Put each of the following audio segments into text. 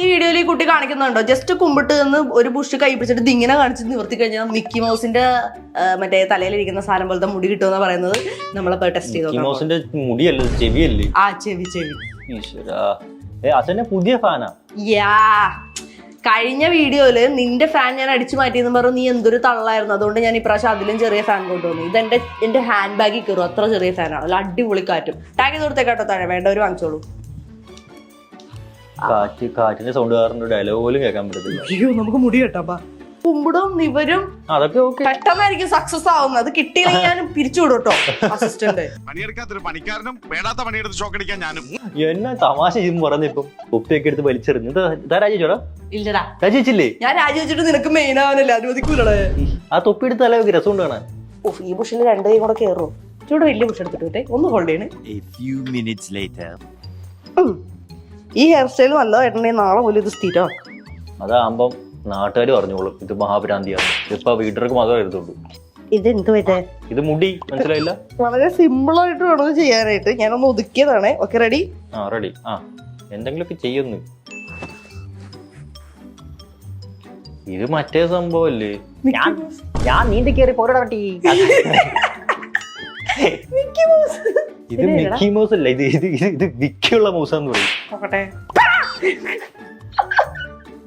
ഈ വീഡിയോയിൽ ഈ കുട്ടി കാണിക്കുന്നുണ്ടോ? ജസ്റ്റ് കുമ്പിട്ട് നിന്ന് ഒരു ബുഷ് കൈ പിടിച്ചിട്ട് ഇങ്ങനെ കാണിച്ച് നിവർത്തി കഴിഞ്ഞാൽ മിക്കി മൗസിന്റെ മറ്റേ തലയിലിരിക്കുന്ന സാധനം പോലത്തെ മുടി കിട്ടുമെന്ന് പറയുന്നത്. നമ്മളിപ്പോ ടെസ്റ്റ് ചെയ്തു മുടിയല്ലേ? ചെവിയല്ലേ? ആ ചെവി ചെവി. പുതിയ ഫാനാ യാ. കഴിഞ്ഞ വീഡിയോയിൽ നിന്റെ ഫാൻ ഞാൻ അടിച്ചു മാറ്റിയെന്ന് പറഞ്ഞു നീ എന്തൊരു തള്ളായിരുന്നു. അതുകൊണ്ട് ഞാൻ ഇപ്രാവശ്യം അതിലും ചെറിയ ഫാൻ കൊണ്ടുവന്നു. ഇത് എന്റെ എന്റെ ഹാൻഡ് ബാഗിൽ കയറും. അത്ര ചെറിയ ഫാനാണ് അല്ല അടിപൊളി കാറ്റും. ടാഗ് കൊടുത്തേക്കാട്ടോ താഴെ. വേണ്ടവർ വാങ്ങിച്ചോളൂ. കാറ്റ് കാറ്റിന്റെ സൗണ്ട് കാരണം ഡയലോഗ് പോലും കേൾക്കാൻ പറ്റത്തില്ല. അയ്യോ നമുക്ക് മുടി കേട്ടാ കുമ്പിടും നിവരും. അതൊക്കെ ഓക്കെ പെട്ടെന്നായിരിക്കും സക്സസ് ആവുന്നത്. അത് കിട്ടിയില്ലെങ്കിൽ ഞാൻ പിരിച്ചുവിടും കേട്ടോ അസിസ്റ്റന്റ് പണിയെടുക്കാത്തൊരു പണിക്കാരനും വേണ്ടാത്ത പണിയെടുത്ത് ഷോക്കടിക്കാൻ ഞാനും. എന്നാ തമാശ ചെയ്യും പറഞ്ഞിപ്പം കുപ്പിയൊക്കെ എടുത്ത് വലിച്ചെറിഞ്ഞു. ഇതാ ഇല്ലടാ. രാജിച്ചില്ലേ ഞാൻ രാജിവെച്ചിട്ട് നിനക്ക് മെയിൻ ആവാനല്ലേ അനുവദിക്കൂലേ ആ തൊപ്പി എടുത്ത് തലവെക്ക് രസമുണ്ട് കാണാൻ. ഓ ഈ ബുഷിൽ രണ്ട് കൈ കൂടെ കയറും ചൂട് വലിയ ബുഷ് എടുത്തിട്ട് ഒന്ന് ഹോൾഡ് ചെയ്യണേ. A few minutes later. ഈ ഹെയർ സ്റ്റൈൽ നല്ലതായിട്ടുണ്ടെങ്കിൽ നാളെ പോലും ഇത് സ്ഥിരമാക്കും അതാകുമ്പം നാട്ടുകാർ പറഞ്ഞോളും ഇത് മഹാഭ്രാന്തിയാണ്. ഇപ്പൊ വീട്ടുകാർക്ക് മാത്രമേ എഴുതുള്ളൂ ഇത് എന്ത് പറ്റേ ഇത് മുടി മനസ്സിലായില്ല? വളരെ സിമ്പിൾ ആയിട്ട് വേണം ചെയ്യാനായിട്ട്. ഞാനൊന്ന് ഒതുക്കിയതാണ്. ഓക്കെ റെഡി ആ റെഡി ആ എന്തെങ്കിലും എന്തെങ്കിലുമൊക്കെ ചെയ്യുന്നു. ഇത് മറ്റേ സംഭവല്ലേ? ഞാൻ ഞാൻ നീന്തി കയറി പോരാടി ഇത് മിക്കി മൗസ് അല്ല ഇത് ഇത് ഇത് ഇത് വിക്കിയുള്ള എന്ന് പറയും. നോക്കട്ടെ.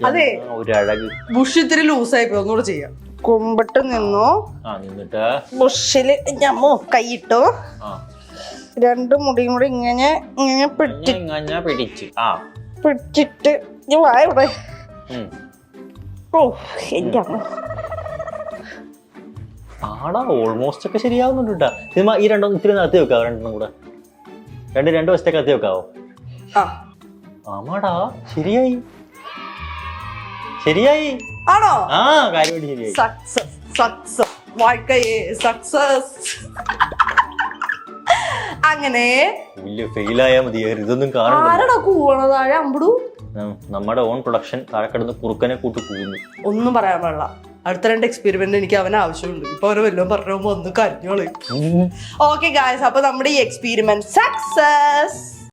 അതെ. ആ, ഒരു അഴക്. ബുഷ് ഇത്തിരി ലൂസായി പോയി ഒന്നുകൂടെ ചെയ്യാം. കുമ്പിട്ട് നിന്നു? ആ നിന്നിട്ട്. ബുഷിൽ ഞമ്മോ കൈയിട്ടു? ആ. രണ്ട് മുടിയും കൂടി ഇങ്ങനെ ഇങ്ങനെ പിടിച്ചു. ഇങ്ങനെ പിടിച്ച്. ആ. പിടിച്ചിട്ട് ഞാൻ വായ ഇവിടെ. ഉം. ഓ എന്റെ അമ്മ ആടാ ഓൾമോസ്റ്റ് ഒക്കെ ശരിയാവുന്നുണ്ട് കേട്ടാ സിനിമ ഈ രണ്ടും ഇത്തിരി നടത്തി വെക്കാവോ? രണ്ടെണ്ണം കൂടെ. രണ്ട് രണ്ട് വശത്തേക്ക് നടത്തി വെക്കാവോ? ആമാടാ ശരിയായി. ശരിയായി. ആണോ? ആ കാര്യമായിട്ട് ശരിയായി. സക്സസ് സക്സസ് വാഴ്ക്കയെ സക്സസ് അങ്ങനെ. വലിയ ഫെയിലായാ മതി. ഇതൊന്നും ആരടാ കൂവണ താഴെ അമ്പടു? നമ്മുടെ ഓൺ പ്രൊഡക്ഷൻ താഴെ കിടന്ന് കുറുക്കനെ കൂട്ടി പോകുന്നു ഒന്നും പറയാൻ പാടില്ല. അടുത്ത രണ്ട് എക്സ്പെരിമെന്റ് എനിക്ക് അവൻ ആവശ്യമുണ്ട്. ഇപ്പൊ അവന് വല്ലതും പറഞ്ഞു ഒന്ന് കരഞ്ഞോളൂ. ഓക്കെ ഗായസ് അപ്പൊ നമ്മുടെ ഈ എക്സ്പെരിമെന്റ് സക്സസ്